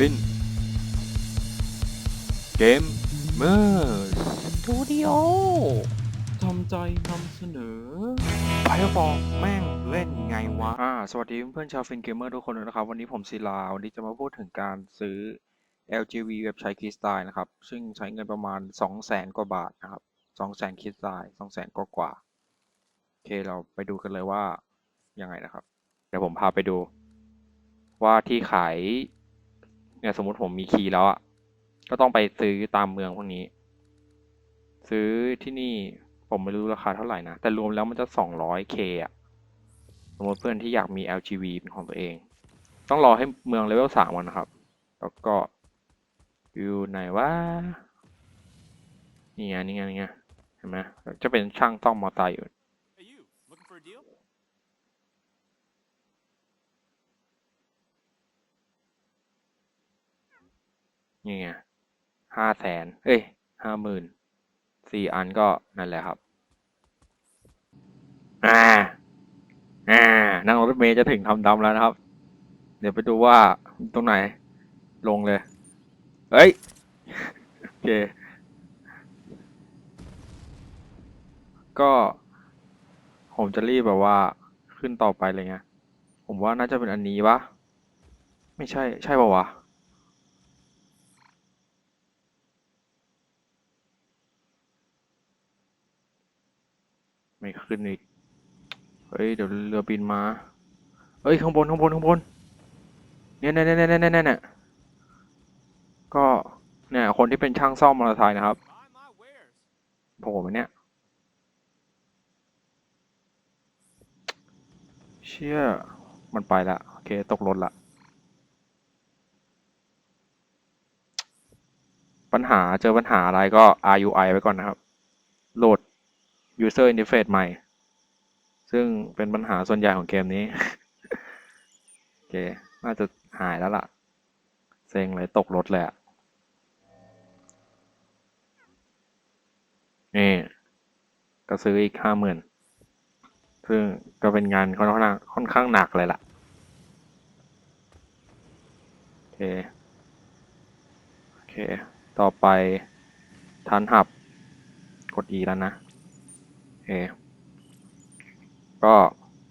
ฟินเกมเมอร์สตูดิโอทำใจนำเสนอไฟฟองแม่งเล่นไงวะ อ่า สวัสดีเพื่อนๆชาวฟินเกมเมอร์ทุกคนด้วยนะครับ วันนี้ผมศิลา วันนี้จะมาพูดถึงการซื้อ LGV แบบใช้คริสตัลนะครับ ซึ่งใช้เงินประมาณ 200,000กว่าบาทนะครับ 200,000คริสตัล200,000กว่ากว่าๆโอเคเราไปดูกันเลยว่ายังไงนะครับ เดี๋ยวผมพาไปดู ว่าที่ขาย เนี่ยสมมติผมมีคีย์แล้วอะก็ต้องไปซื้อตามเมืองพวกนี้ ซื้อที่นี่ผมไม่รู้ราคาเท่าไหร่นะ แต่รวมแล้วมันจะ 200k อะ สมมติเพื่อนที่อยากมี LGV เป็นของตัวเอง ต้องรอให้เมืองเลเวลสามก่อนนะครับ แล้วก็อยู่ไหนว่านี่ไงนี่ไงนี่ไงเห็นไหมจะเป็นช่างซ่อมมอเตอร์ไซค์อยู่ นี่ไงห้าแสนเอ้ยห้าหมื่นสี่อันก็นั่นแหละครับ อ่า อ่า นั่งรถเมย์จะถึงทำดำแล้วนะครับ เดี๋ยวไปดูว่าตรงไหน ลงเลย เฮ้ย โอเค ก็ ผมจะรีบแบบว่าขึ้นต่อไปเลยไง ผมว่าน่าจะเป็นอันนี้ปะไม่ใช่ ใช่ปะวะ ไม่ขึ้นอีก เฮ้ย เดี๋ยวเรือบินมา เฮ้ย ข้างบน ข้างบน ข้างบน เนี่ยเนี่ยเนี่ยเนี่ยเนี่ยเนี่ยก็ เนี่ย คนที่เป็นช่างซ่อมมอเตอร์ไซค์นะครับโผล่มาเนี่ย เชี่ย มันไปละ โอเค ตกรถละปัญหาเจอปัญหาอะไรก็ RUI ไว้ก่อนนะครับ โหลด user interface ใหม่ ซึ่งเป็นปัญหาส่วนใหญ่ของเกมนี้ โอเค น่าจะหายแล้วล่ะ เซ็งเลยตกรถเลยอะนี่ก็ซื้ออีกห้าหมื่นซึ่งก็เป็นงานค่อนข้างค่อนข้างหนักเลยล่ะ โอเค โอเค ต่อไปทันหับ กด E แล้วนะ เคก็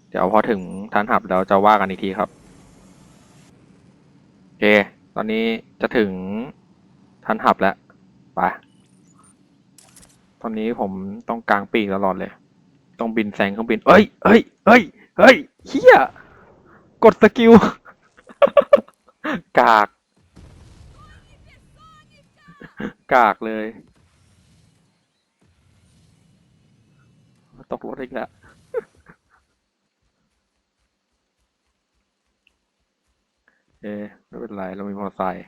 เดี๋ยวพอถึงทานหับแล้วจะว่ากันอีกทีครับ โอเค ตอนนี้จะถึงทานหับแล้วไปตอนนี้ผมต้องกลางปีกตลอดเลย ต้องบินแซงเครื่องบิน เอ้ยเอ้ยเอ้ยเฮ้ยเฮียกดสกิล กาก กากเลย ตกรถอีกแล้วเอ๊ไม่เป็นไร เรามีมอเตอร์ไซค์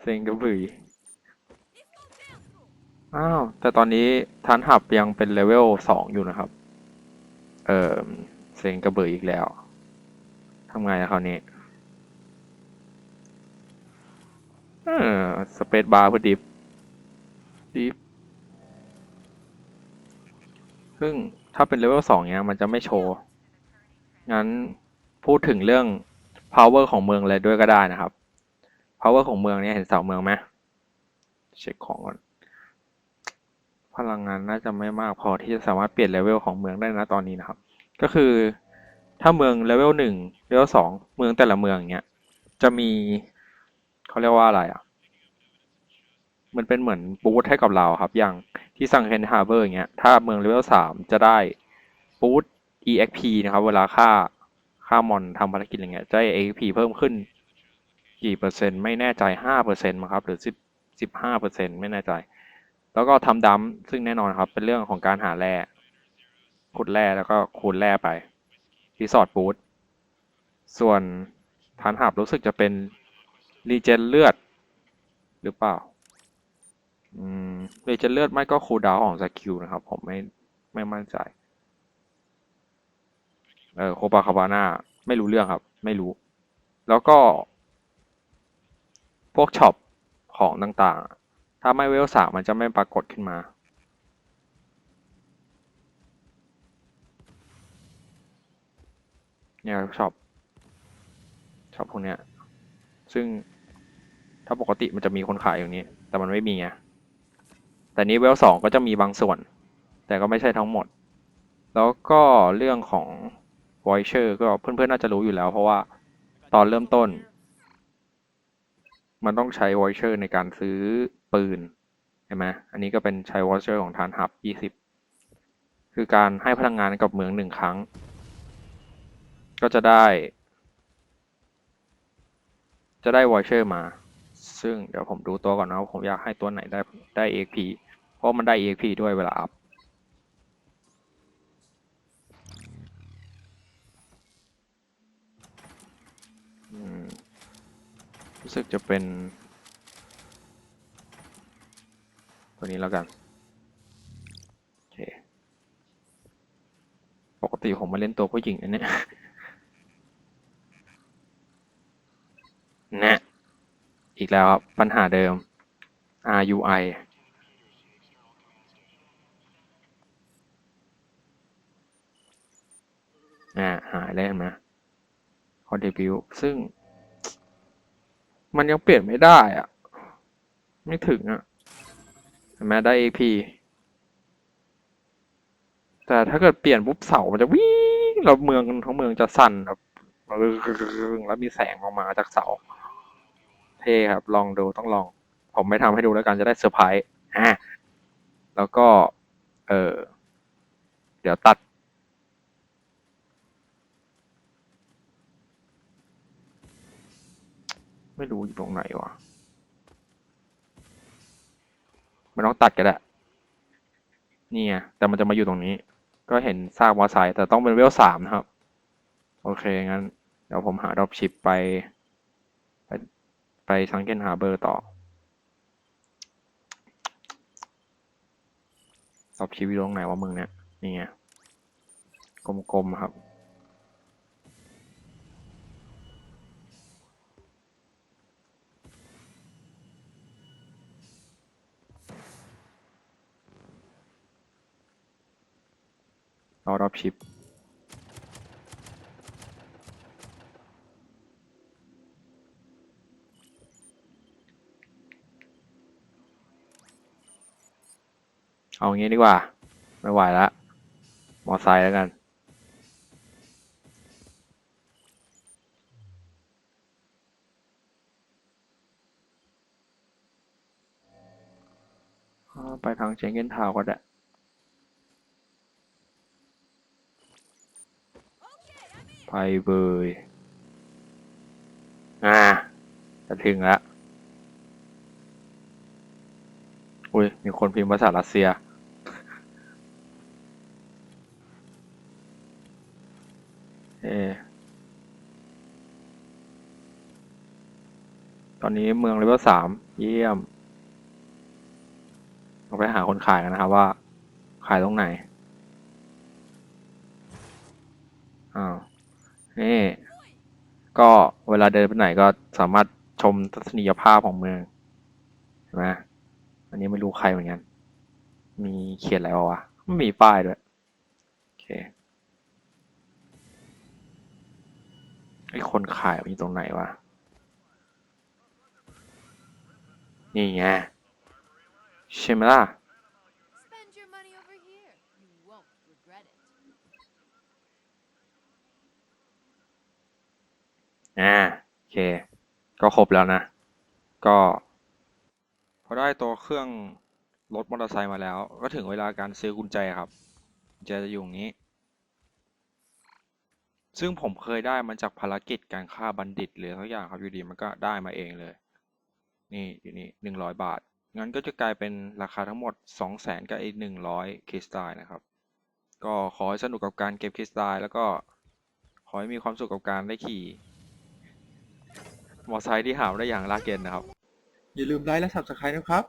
เซ็งกระบืออ้าว แต่ตอนนี้ทานหับยังเป็นเลเวลสองอยู่นะครับ เออเซ็งกระบืออีกแล้วทำไงคราวนี้เออสเปซบาร์เพื่อดิฟดิฟ ซึ่งถ้าเป็นเลเวลสองเนี้ยมันจะไม่โชว์ งั้นพูดถึงเรื่อง power ของเมืองเลยด้วยก็ได้นะครับ power ของเมืองเนี้ยเห็นเสาเมืองไหมเช็คของก่อน พลังงานน่าจะไม่มากพอที่จะสามารถเปลี่ยนเลเวลของเมืองได้นะตอนนี้นะครับ ก็คือถ้าเมืองเลเวลหนึ่งเลเวลสองเมืองแต่ละเมืองเนี้ยจะมีเขาเรียกว่าอะไรอะ มันเป็นเหมือนบูธให้กับเราครับ อย่าง ที่ซังเฮนฮาร์เบอร์อย่างเงี้ย ถ้าเมืองเลเวลสามจะได้บูธ EXP นะครับ เวลาค่าค่ามอนทำภารกิจอะไรเงี้ยจะได้ EXP เพิ่มขึ้นกี่เปอร์เซ็นต์ไม่แน่ใจห้าเปอร์เซ็นต์มั้งครับ หรือสิบสิบห้าเปอร์เซ็นต์ไม่แน่ใจ แล้วก็ทำดัมซึ่งแน่นอนครับ เป็นเรื่องของการหาแร่ขุดแร่แล้วก็คูณแร่ไปรีสอร์ทบูธส่วนฐานหับรู้สึกจะเป็นรีเจนเลือดหรือเปล่า อืม รีเจนเลือดไม่ก็คูลดาวของสกิลนะครับ ผมไม่ไม่มั่นใจ เออโคปาคาบาน่าไม่รู้เรื่องครับ ไม่รู้ แล้วก็ พวกช็อปของต่างๆ ถ้าไม่เวลสามมันจะไม่ปรากฏขึ้นมา เนี่ยช็อปช็อปพวกเนี้ย ซึ่งถ้าปกติมันจะมีคนขายอย่างนี้ แต่มันไม่มีไง แต่นี้เวลสองก็จะมีบางส่วน แต่ก็ไม่ใช่ทั้งหมด แล้วก็เรื่องของ voucher ก็เพื่อนๆน่าจะรู้อยู่แล้ว เพราะว่าตอนเริ่มต้น มันต้องใช้ voucher ในการซื้อปืนใช่ไหมอันนี้ก็เป็นใช้ voucher ของทานหับยี่สิบคือการให้พลังงานกับเมืองหนึ่งครั้ง ก็จะได้ จะได้ voucher มา ซึ่งเดี๋ยวผมดูตัวก่อนนะว่าผมอยากให้ตัวไหนได้ได้ EXP เพราะมันได้ EXP ด้วยเวลาอัพรู้สึกจะเป็น ตัวนี้แล้วกันโอเคปกติผมมาเล่นตัวผู้หญิงนะเนี่ย แนะอี กแล้วครับ ปัญหาเดิม RUI อ่าหายแล้วนไหมคอเดบิวซึ่ง มันยังเปลี่ยนไม่ได้อะไม่ถึงอะเห็นไหมได้ AP แต่ถ้าเกิดเปลี่ยนปุ๊บเสา มันจะวิ่งแล้วเมืองทั้งเมืองจะสั่นแบบแล้วมีแสงออกมาจากเสา เท่ครับ ลองดูต้องลอง ผมไม่ทำให้ดูแล้วกันจะได้เซอร์ไพรส์อะแล้วก็ เออเดี๋ยวตัด ไม่รู้อยู่ตรงไหนวะไม่ต้องตัดก็ได้นี่ไงแต่มันจะมาอยู่ตรงนี้ ก็เห็นซากมอไซค์แต่ต้องเป็นเวลสามนะครับ โอเค งั้น เดี๋ยวผมหาดรอปชิปไป ไปซังเกนฮาเบอร์ต่อดรอปชิปอยู่ตรงไหนวะมึงเนี่ยนี่ไงกลมๆครับรอรั เอางี้ดีกว่า ไม่ไหวละ มอไซค์แล้วกัน ไปทางเชงเก้นทาวก็ได้ไปเบยอ่า จะถึงแล้ว อุ้ย มีคนพิมพ์ภาษารัสเซีย เออ ตอนนี้เมืองเลเวลสามเยี่ยมเราไปหาคนขายกันนะครับว่า ขายตรงไหนอ้าวนี่ ก็เวลาเดินไปไหนก็สามารถชมทัศนียภาพของเมืองใช่ไหมอันนี้ไม่รู้ใครเหมือนกัน มีเขียนอะไรวะไม่มีป้ายด้วยโอเคไอ้คนขายมันอยู่ตรงไหนวะ นี่ไงใช่ไหมล่ะ Spend your money over here. You won't regret it. อ่าโอเค ก็ครบแล้วนะ ก็พอได้ตัวเครื่องรถมอเตอร์ไซค์มาแล้ว ก็ถึงเวลาการซื้อกุญแจครับกุญแจจะอยู่อย่างนี้ ซึ่งผมเคยได้มันจากภารกิจการฆ่าบัณฑิตหรือทุกอย่างครับอยู่ดีมันก็ได้มาเองเลย นี่อยู่นี่หนึ่งร้อยบาท งั้นก็จะกลายเป็นราคาทั้งหมดสองแสนกับไอ้หนึ่งร้อยคริสตัลนะครับ ก็ขอให้สนุกกับการเก็บคริสตัลแล้วก็ขอให้มีความสุขกับการได้ขี่มอไซค์ที่หาได้อย่างลากเย็นนะครับ อย่าลืมไลค์และ Subscribe นะครับ